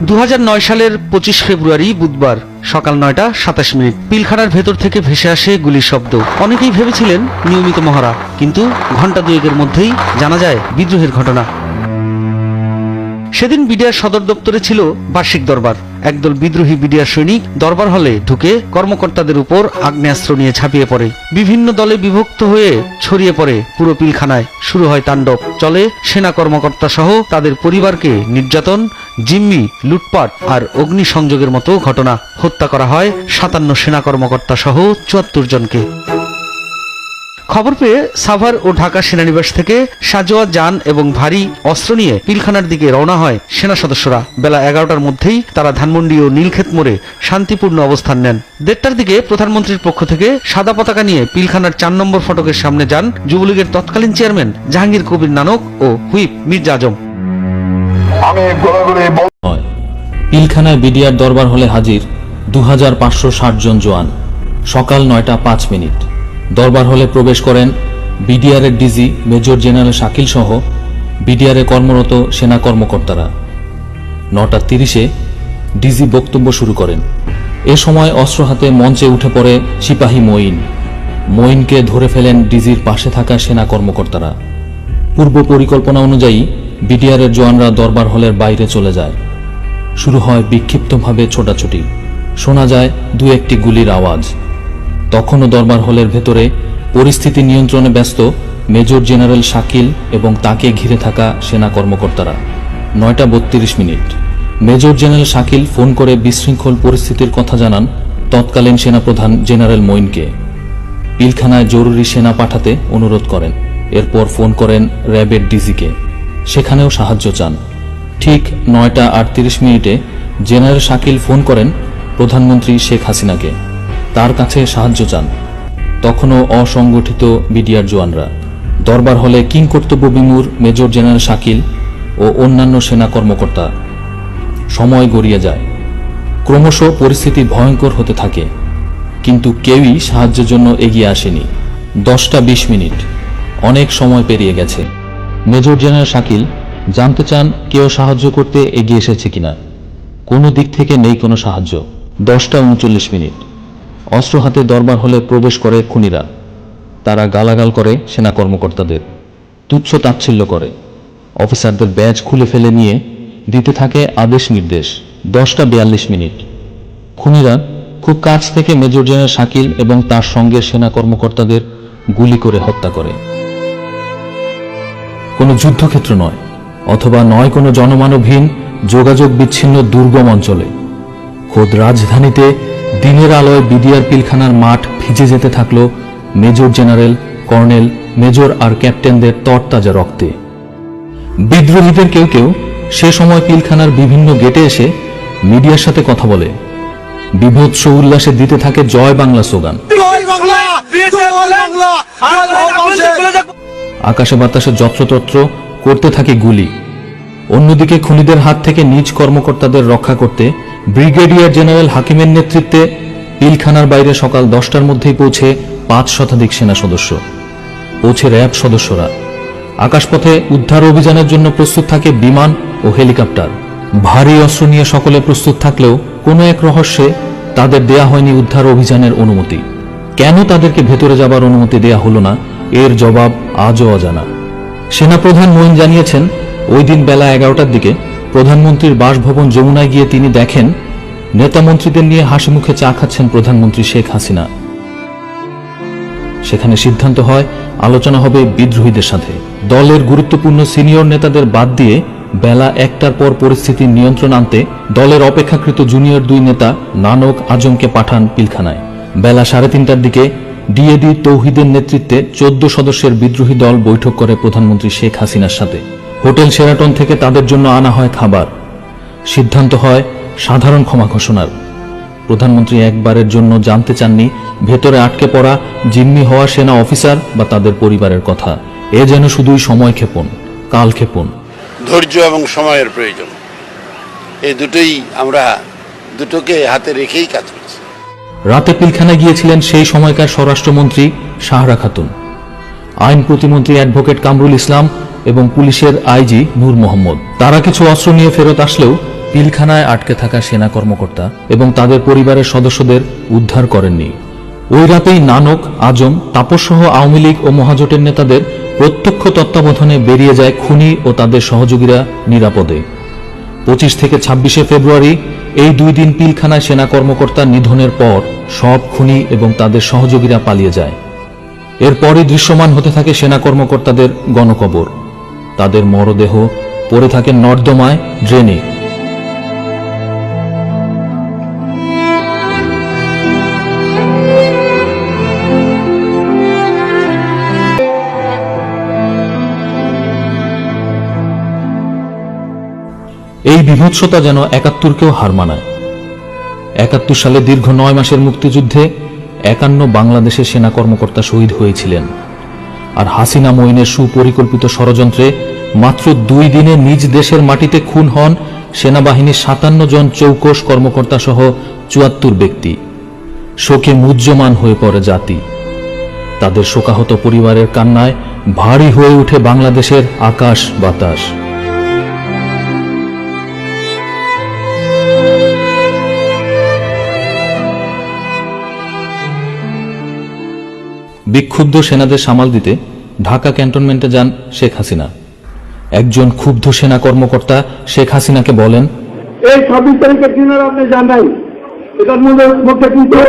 দু হাজার নয় সালের পঁচিশ ফেব্রুয়ারি বুধবার সকাল নয়টা সাতাশ মিনিট পিলখানার ভেতর থেকে ভেসে আসে গুলির শব্দ। অনেকেই ভেবেছিলেন নিয়মিত মহড়া, কিন্তু ঘণ্টা দুয়েকের মধ্যেই জানা যায় বিদ্রোহের ঘটনা। সেদিন বিডিআর সদর দপ্তরে ছিল বার্ষিক দরবার। একদল বিদ্রোহী বিডিআর সৈনিক দরবার হলে ঢুকে কর্মকর্তাদের উপর আগ্নেয়াস্ত্র নিয়ে ঝাঁপিয়ে পড়ে। বিভিন্ন দলে বিভক্ত হয়ে ছড়িয়ে পড়ে পুরো পিলখানায়। শুরু হয় তাণ্ডব। চলে সেনা কর্মকর্তা সহ তাদের পরিবারকে নির্যাতন জিম্মি, লুটপাট আর অগ্নিসংযোগের মতো ঘটনা হত্যা করা হয় সাতান্ন সেনা কর্মকর্তা সহ চুয়াত্তর জনকে। খবর পেয়ে সাভার ও ঢাকা সেনানিবাস থেকে সাজোয়া যান এবং ভারী অস্ত্র নিয়ে পিলখানার দিকে রওনা হয় সেনা সদস্যরা। বেলা এগারোটার মধ্যেই তারা ধানমন্ডি ও নীলক্ষেত মোড়ে শান্তিপূর্ণ অবস্থান নেন। দেড়টার দিকে প্রধানমন্ত্রীর পক্ষ থেকে সাদা পতাকা নিয়ে পিলখানার চার নম্বর ফটকের সামনে যান যুবলীগের তৎকালীন চেয়ারম্যান জাহাঙ্গীর কবির নানক ও হুইপ মির্জা আজম। আমি পিলখানায় বিডিআর দরবার হলে হাজির দু হাজার পাঁচশো ষাট জন জওয়ান। সকাল নয়টা পাঁচ মিনিট। দরবার হলে প্রবেশ করেন বিডিআর এর ডিজি মেজর জেনারেল শাকিল সহ বিডিআর কর্মরত সেনা কর্মকর্তারা। নটা তিরিশে ডিজি বক্তব্য শুরু করেন। এ সময় অস্ত্র হাতে মঞ্চে উঠে পড়ে সিপাহী মঈন। মঈনকে ধরে ফেলেন ডিজির পাশে থাকা সেনা কর্মকর্তারা। পূর্ব পরিকল্পনা অনুযায়ী বিডিআরের জওয়ানরা দরবার হলের বাইরে চলে যায়। শুরু হয় বিক্ষিপ্তভাবে ছোটাছুটি। শোনা যায় দু একটি গুলির আওয়াজ। তখনও দরবার হলের ভেতরে পরিস্থিতি নিয়ন্ত্রণে ব্যস্ত মেজর জেনারেল শাকিল এবং তাকে ঘিরে থাকা সেনা কর্মকর্তারা। নয়টা বত্রিশ minute. Major general Shakil phone করে বিশৃঙ্খল পরিস্থিতির কথা জানান তৎকালীন সেনাপ্রধান জেনারেল মঈনকে। পিলখানায় জরুরি সেনা পাঠাতে অনুরোধ করেন। এরপর ফোন করেন র্যাবের ডিজিকে। সেখানেও সাহায্য চান। ঠিক নয়টা আটত্রিশ মিনিটে জেনারেল শাকিল ফোন করেন প্রধানমন্ত্রী শেখ হাসিনাকে। তার কাছে সাহায্য চান। তখনও অসংগঠিত বিডিআর জওয়ানরা। দরবার হলে কিং কর্তব্য বিমুর, মেজর জেনারেল শাকিল ও অন্যান্য সেনা কর্মকর্তা। সময় গড়িয়ে যায়। ক্রমশ পরিস্থিতি ভয়ঙ্কর হতে থাকে। কিন্তু কেউই সাহায্যের জন্য এগিয়ে আসেনি। দশটা বিশ মিনিট। অনেক সময় পেরিয়ে গেছে। মেজর জেনারেল শাকিল জানতে চান কেউ সাহায্য করতে এগিয়ে এসেছে কিনা। কোনো দিক থেকে নেই কোনো সাহায্য। দশটা উনচল্লিশ মিনিট। অস্ত্র হাতে দরবার হলে প্রবেশ করে খুনিরা। তারা গালাগাল করে সেনা কর্মকর্তাদের। তুচ্ছ তাচ্ছিল্য করে। অফিসারদের ব্যাজ খুলে ফেলে নিয়ে দিতে থাকে আদেশ নির্দেশ। দশটা বিয়াল্লিশ মিনিট। খুনিরা খুব কাছ থেকে মেজর জেনারেল শাকিল এবং তার সঙ্গে সেনা কর্মকর্তাদের গুলি করে হত্যা করে। কোনো যুদ্ধক্ষেত্র নয় অথবা নয় কোনো জনমানবহীন যোগাযোগ বিচ্ছিন্ন দুর্গম অঞ্চলে। খোদ রাজধানীতে দিনের আলোয় বিডিআর পিলখানার মাঠ ভিজে যেতে থাকল মেজর জেনারেল কর্নেল মেজর আর ক্যাপ্টেনদের তরতাজা রক্তে। বিদ্রোহীদের কেউ কেউ সে সময় পিলখানার বিভিন্ন গেটে এসে মিডিয়ার সাথে কথা বলে। বিভৎস উল্লাসে দিতে থাকে জয় বাংলা স্লোগান। আকাশে বাতাসে যত্রতত্র করতে থাকে গুলি। অন্যদিকে খুনিদের হাত থেকে নিজ কর্মকর্তাদের রক্ষা করতে ব্রিগেডিয়ার জেনারেল হাকিমের নেতৃত্বে পিলখানার বাইরে সকাল দশটার মধ্যেই পৌঁছে পাঁচ শতাধিক সেনা সদস্য, পৌঁছে র্যাব সদস্যরা। আকাশপথে উদ্ধার অভিযানের জন্য প্রস্তুত থাকে বিমান ও হেলিকপ্টার। ভারী অস্ত্র নিয়ে সকলে প্রস্তুত থাকলেও কোনো এক রহস্যে তাদের দেয়া হয়নি উদ্ধার অভিযানের অনুমতি। কেন তাদেরকে ভেতরে যাবার অনুমতি দেয়া হলো না এর জবাব আজও অজানা। সেনাপ্রধান মঈন জানিয়েছেন, ওই দিন বেলা এগারোটার দিকে প্রধানমন্ত্রীর বাসভবন যমুনায় গিয়ে তিনি দেখেন, নেতা মন্ত্রীদের নিয়ে হাসি মুখে চা খাচ্ছেন প্রধানমন্ত্রী শেখ হাসিনা। সেখানে সিদ্ধান্ত হয়, আলোচনা হবে বিদ্রোহীদের সাথে। দলের গুরুত্বপূর্ণ সিনিয়র নেতাদের বাদ দিয়ে বেলা একটার পর পরিস্থিতি নিয়ন্ত্রণ আনতে দলের অপেক্ষাকৃত জুনিয়র দুই নেতা নানক আজমকে পাঠান পিলখানায়। বেলা সাড়ে তিনটার দিকে ডিএডি তৌহিদের নেতৃত্বে চোদ্দ সদস্যের বিদ্রোহী দল বৈঠক করে প্রধানমন্ত্রী শেখ হাসিনার সাথে। হোটেল সেরাটন থেকে তাদের জন্য আনা হয় খাবার। সিদ্ধান্ত হয় সাধারণ ক্ষমা ঘোষণার। প্রধানমন্ত্রী একবারের জন্য জানতে চাননি ভেতরে আটকে পড়া জিম্মি হওয়া সেনা অফিসার বা তাদের পরিবারের কথা। এ যেন শুধুই সময় ক্ষেপণ, কাল ক্ষেপণ। ধৈর্য এবং সময়ের প্রয়োজন। এই দুটোই আমরা দুটোকে হাতে রেখেই কাজ করছি রাতে পিলখানায় গিয়েছিলেন সেই সময়কার স্বরাষ্ট্রমন্ত্রী শাহরা খাতুন। আইন প্রতিমন্ত্রী অ্যাডভোকেট কামরুল ইসলাম এবং পুলিশের আইজি নূর মোহাম্মদ। তারা কিছু অস্ত্র নিয়ে ফেরত আসলেও পিলখানায় আটকে থাকা সেনা কর্মকর্তা এবং তাদের পরিবারের সদস্যদের উদ্ধার করেননি। ওই রাতেই নানক, আজম, তাপসসহ আওয়ামী লীগ ও মহাজোটের নেতাদের প্রত্যক্ষ তত্ত্বাবধানে বেরিয়ে যায় খুনি ও তাদের সহযোগীরা নিরাপদে। পঁচিশ থেকে ছাব্বিশে ফেব্রুয়ারি এই দুই দিন পিলখানায় সেনা কর্মকর্তা নিধনের পর সব খুনি এবং তাদের সহযোগীরা পালিয়ে যায়। এরপরই দৃশ্যমান হতে থাকে সেনা কর্মকর্তাদের গণকবর। তাদের মরদেহ পড়ে থাকে নর্দমায়, ড্রেনে। এই বিভৎসতা যেন একাত্তরকেও হার মানায়। একাত্তর সালে দীর্ঘ নয় মাসের মুক্তিযুদ্ধে একান্ন বাংলাদেশের সেনা কর্মকর্তা শহীদ হয়েছিলেন। আর হাসিনা মঈনের সুপরিকল্পিত ষড়যন্ত্রে মাত্র দুই দিনে নিজ দেশের মাটিতে খুন হন সেনাবাহিনীর সাতান্ন জন চৌকস কর্মকর্তা সহ চুয়াত্তর ব্যক্তি। শোকে মুহ্যমান হয়ে পড়ে জাতি। তাদের শোকাহত পরিবারের কান্নায় ভারী হয়ে উঠে বাংলাদেশের আকাশ বাতাস। বিক্ষুব্ধ সেনাদের সামাল দিতে ঢাকা ক্যান্টনমেন্টে যান শেখ হাসিনা। একজন ক্ষুব্ধ সেনা কর্মকর্তা শেখ হাসিনাকে বলেন এই ছাব্বিশ তারিখের দিনের আপনি যান নাই। এটার মধ্যে কিন্তু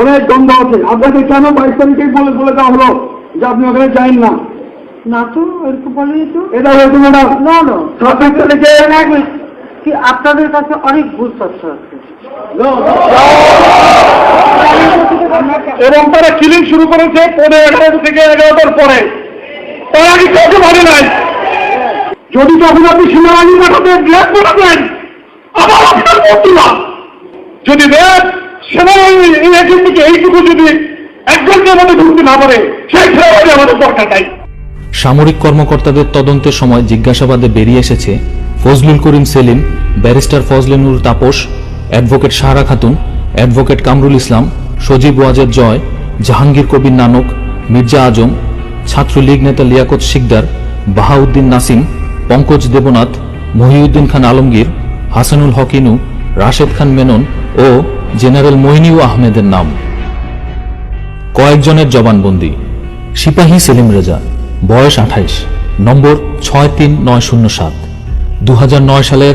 অনেক দ্বন্দ্ব আছে। আপনাকে কেন বাইশ তারিখেই বলে বলে দেওয়া হলো যে আপনি ওখানে যাইন না? না তো এরকম বলেনি তো। এটা হয়তো না না। ছাব্বিশ তারিখে কি আপনাদের কাছে অনেক ভুল তথ্য আছে এবং তারা কিলিং শুরু করেছে পনেরো এগারো থেকে এগারোটার পরে। তার আগে কাউকে ভাবে নাই। যদি তখন আপনি সেনাবাহিনী পাঠাতে ব্ল্যাক পাঠাতেন আবার আপনার মন্ত্রীরা যদি দেখ সেনাবাহিনী, এই এজেন্টকে এইটুকু যদি এক ঘণ্টার মধ্যে ঢুকতে না পারে, সেই সেনাবাহিনী আমাদের দরকার নাই। সামরিক কর্মকর্তাদের তদন্তের সময় জিজ্ঞাসাবাদে বেরিয়ে এসেছে Fazlul Karim Selim, barrister Fazlenoor Taposh advocate Sahara Khatun, advocate Kamrul Islam, Sajeeb Wazed Joy, Jahangir Kabir Nanak, Mirza Azam, Chhatra League নেতা লিয়াকত শিকদার, বাহাউদ্দিন নাসিম, পঙ্কজ দেবনাথ, মহিউদ্দিন খান আলমগীর, হাসানুল হকিনু, রাশেদ খান মেনন ও জেনারেল মইনিউ আহমেদের নাম। কয়েকজনের জবানবন্দি। সিপাহী সেলিম রেজা, বয়স আঠাইশ, নম্বর ছয় তিন নয় শূন্য সাত। দু সালের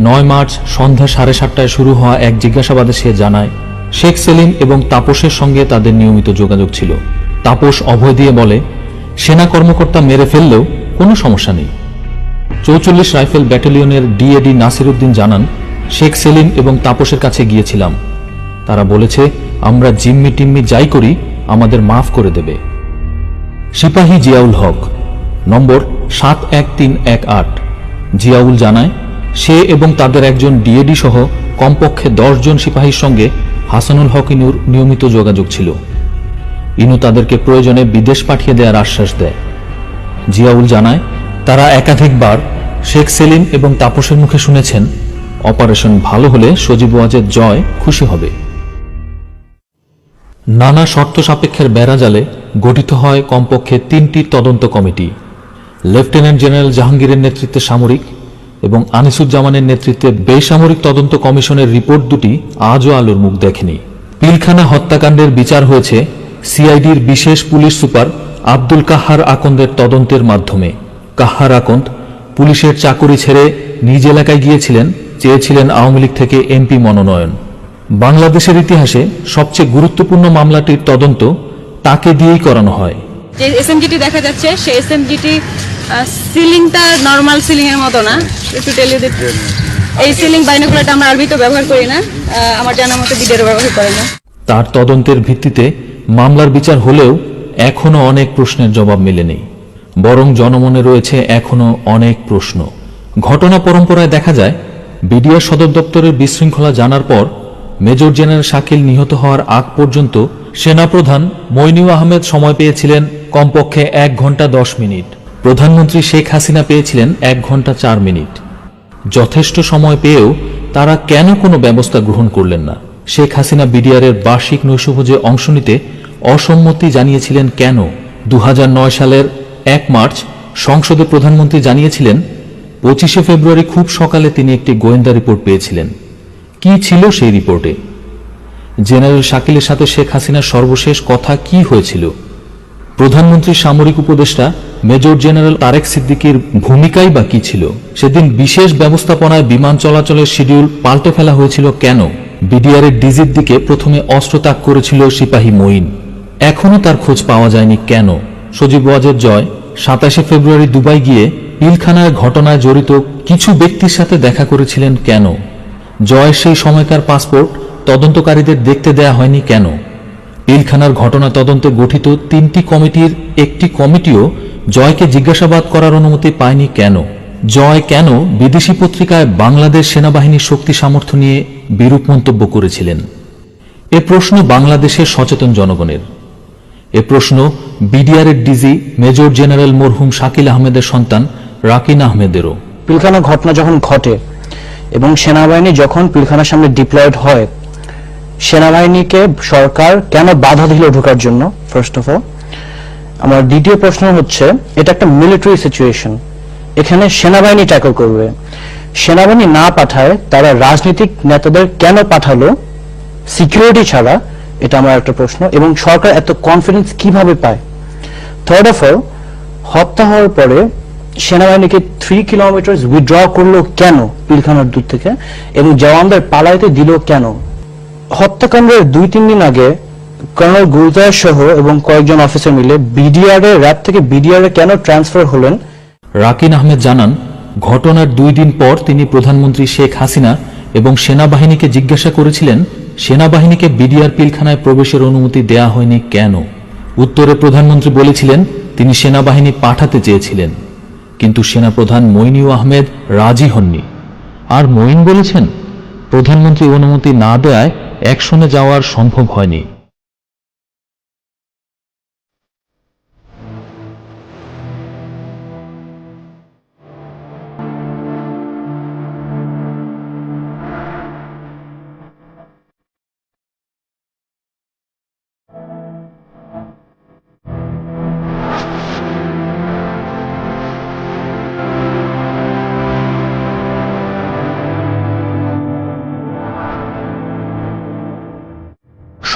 নয় মার্চ সন্ধ্যা সাড়ে সাতটায় শুরু হওয়া এক জিজ্ঞাসাবাদে সে জানায়, শেখ সেলিম এবং তাপসের সঙ্গে তাদের নিয়মিত যোগাযোগ ছিল। তাপস অভয় দিয়ে বলে, সেনা কর্মকর্তা মেরে ফেললেও কোনো সমস্যা নেই। চৌচল্লিশ রাইফেল ব্যাটালিয়নের ডিএডি নাসিরুদ্দিন জানান, শেখ সেলিম এবং তাপসের কাছে গিয়েছিলাম। তারা বলেছে, আমরা জিম্মি টিম্মি যাই করি, আমাদের মাফ করে দেবে। সিপাহী জিয়াউল হক, নম্বর সাত এক তিন এক আট। জিয়াউল জানায় সে এবং তাদের একজন ডিএডি সহ কমপক্ষে জন সিপাহীর সঙ্গে হাসানুল হক ইনুর নিয়মিত যোগাযোগ ছিল। ইনু তাদেরকে প্রয়োজনে বিদেশ পাঠিয়ে দেওয়ার আশ্বাস দেয়। জিয়াউল জানায়, তারা একাধিকবার শেখ সেলিম এবং তাপসের মুখে শুনেছেন, অপারেশন ভালো হলে সজীব ওয়াজের জয় খুশি হবে। নানা শর্ত সাপেক্ষের বেড়াজালে গঠিত হয় কমপক্ষে তিনটি তদন্ত কমিটি। লেফটেন্যান্ট জেনারেল জাহাঙ্গীরের নেতৃত্বে সামরিক এবং আনিসুজ্জামানের নেতৃত্বে বেসামরিক তদন্ত কমিশনের রিপোর্ট দুটি আজও আলোর মুখ দেখেনি। পিলখানা হত্যাকাণ্ডের বিচার হয়েছে সিআইডির বিশেষ পুলিশ সুপার আব্দুল কাহার আকন্দের তদন্তের মাধ্যমে। কাহার আকন্দ পুলিশের চাকুরি ছেড়ে নিজ এলাকায় গিয়েছিলেন, চেয়েছিলেন আওয়ামী লীগ থেকে এমপি মনোনয়ন। বাংলাদেশের ইতিহাসে সবচেয়ে গুরুত্বপূর্ণ মামলাটির তদন্ত তাকে দিয়েই করানো হয়। যে এসএমজিটি দেখা যাচ্ছে, সেই এসএমজিটি সিলিংটা নর্মাল সিলিং মতো না, একটু এই সিলিং বাইনোকুলারটা আমরা ব্যবহার করি না আমার জানা মতো ব্যবহার করে না। তার তদন্তের ভিত্তিতে মামলার বিচার হলেও এখনও অনেক প্রশ্নের জবাব মেলেনি। বরং জনমনে রয়েছে এখনও অনেক প্রশ্ন। ঘটনা পরম্পরায় দেখা যায়, বিডিআর সদর দপ্তরের বিশৃঙ্খলা জানার পর মেজর জেনারেল শাকিল নিহত হওয়ার আগ পর্যন্ত সেনাপ্রধান মইনিউ আহমেদ সময় পেয়েছিলেন কমপক্ষে এক ঘণ্টা দশ মিনিট। প্রধানমন্ত্রী শেখ হাসিনা পেয়েছিলেন এক ঘণ্টা চার মিনিট। যথেষ্ট সময় পেয়েও তারা কেন কোনো ব্যবস্থা গ্রহণ করলেন না? শেখ হাসিনা বিডিআরের বার্ষিক নৈশভোজে অংশ নিতে অসম্মতি জানিয়েছিলেন কেন? দু হাজার নয় সালের এক মার্চ সংসদে প্রধানমন্ত্রী জানিয়েছিলেন, পঁচিশে ফেব্রুয়ারি খুব সকালে তিনি একটি গোয়েন্দা রিপোর্ট পেয়েছিলেন। কি ছিল সেই রিপোর্টে? জেনারেল শাকিলের সাথে শেখ হাসিনার সর্বশেষ কথা কি হয়েছিল? প্রধানমন্ত্রীর সামরিক উপদেষ্টা মেজর জেনারেল তারেক সিদ্দিকীর ভূমিকাই বা কি ছিল? সেদিন বিশেষ ব্যবস্থাপনায় বিমান চলাচলের শিডিউল পাল্টে ফেলা হয়েছিল কেন? বিডিআরের ডিজির দিকে প্রথমে অস্ত্র তাক করেছিল সিপাহী মঈন। এখনও তার খোঁজ পাওয়া যায়নি কেন? সজীব ওয়াজের জয়, সাতাশে ফেব্রুয়ারি দুবাই গিয়ে পিলখানার ঘটনায় জড়িত কিছু ব্যক্তির সাথে দেখা করেছিলেন কেন? জয়ের সেই সময়কার পাসপোর্ট তদন্তকারীদের দেখতে দেয়া হয়নি কেন? পিলখানার ঘটনা তদন্তে গঠিত তিনটি কমিটির একটি কমিটিও জয়কে জিজ্ঞাসাবাদ করার অনুমতি পায়নি কেন? জয় কেন বিদেশি পত্রিকায় বাংলাদেশ সেনাবাহিনীর শক্তি সামর্থ্য নিয়ে বিরূপ মন্তব্য করেছিলেন? এ প্রশ্ন বাংলাদেশের সচেতন জনগণের। এ প্রশ্ন বিডিআরের ডিজি মেজর জেনারেল মরহুম শাকিল আহমেদের সন্তান রাকিন আহমেদেরও। পিলখানা ঘটনা যখন ঘটে এবং সেনাবাহিনী যখন পিলখানার সামনে ডিপ্লয়েড হয় সেনাবাহিনীকে সরকার কেন বাধা দিল ঢোকার জন্য? ফার্স্ট অফ অল আমার দ্বিতীয় প্রশ্ন হচ্ছে, এটা একটা মিলিটারি সিচুয়েশন এখানে সেনাবাহিনী ট্যাকল করবে। সেনাবাহিনী না পাঠায়, তারা রাজনৈতিক নেতাদের কেন পাঠালো? সিকিউরিটি ছাড়া, এটা আমার একটা প্রশ্ন। এবং সরকার এত কনফিডেন্স কীভাবে পায়? থার্ড অফ অল হত্যা হওয়ার পরে সেনাবাহিনীকে থ্রি কিলোমিটার উইথড্র করল কেন? পিলখানার দূর থেকে। এবং জওয়ানদের পালাইতে দিল কেন? হত্যাকাণ্ডের দুই, তিন দিন আগে কর্নেল গুরুদয় সহ এবং কয়েকজন অফিসার মিলে বিডিআর এর র্যাব থেকে বিডিআর এ কেন ট্রান্সফার হলেন? রাকিন আহমেদ জানান, ঘটনার দুই দিন পর তিনি প্রধানমন্ত্রী শেখ হাসিনা এবং সেনাবাহিনীকে জিজ্ঞাসা করেছিলেন, সেনাবাহিনীকে বিডিআর পিলখানায় প্রবেশের অনুমতি দেয়া হয়নি কেন? উত্তরে প্রধানমন্ত্রী বলেছিলেন, তিনি সেনাবাহিনী পাঠাতে চেয়েছিলেন। কিন্তু সেনাপ্রধান মইনিউ আহমেদ রাজি হননি। আর মঈন বলেছেন, প্রধানমন্ত্রী অনুমতি না দেয়ায় অ্যাকশনে যাওয়ার সম্ভব হয়নি।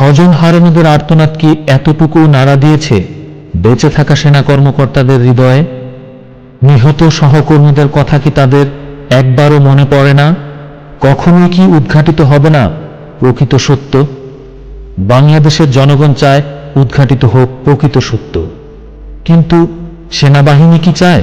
স্বজন হারানোদের আর্তনাদ কি এতটুকু নাড়া দিয়েছে? বেঁচে থাকা সেনা কর্মকর্তাদের হৃদয়ে? নিহত সহকর্মীদের কথা কি তাদের একবারও মনে পড়ে না? কখনোই কি উদ্ঘাটিত হবে না? প্রকৃত সত্য? বাংলাদেশের জনগণ চায় উদ্ঘাটিত হোক প্রকৃত সত্য। কিন্তু সেনাবাহিনী কি চায়?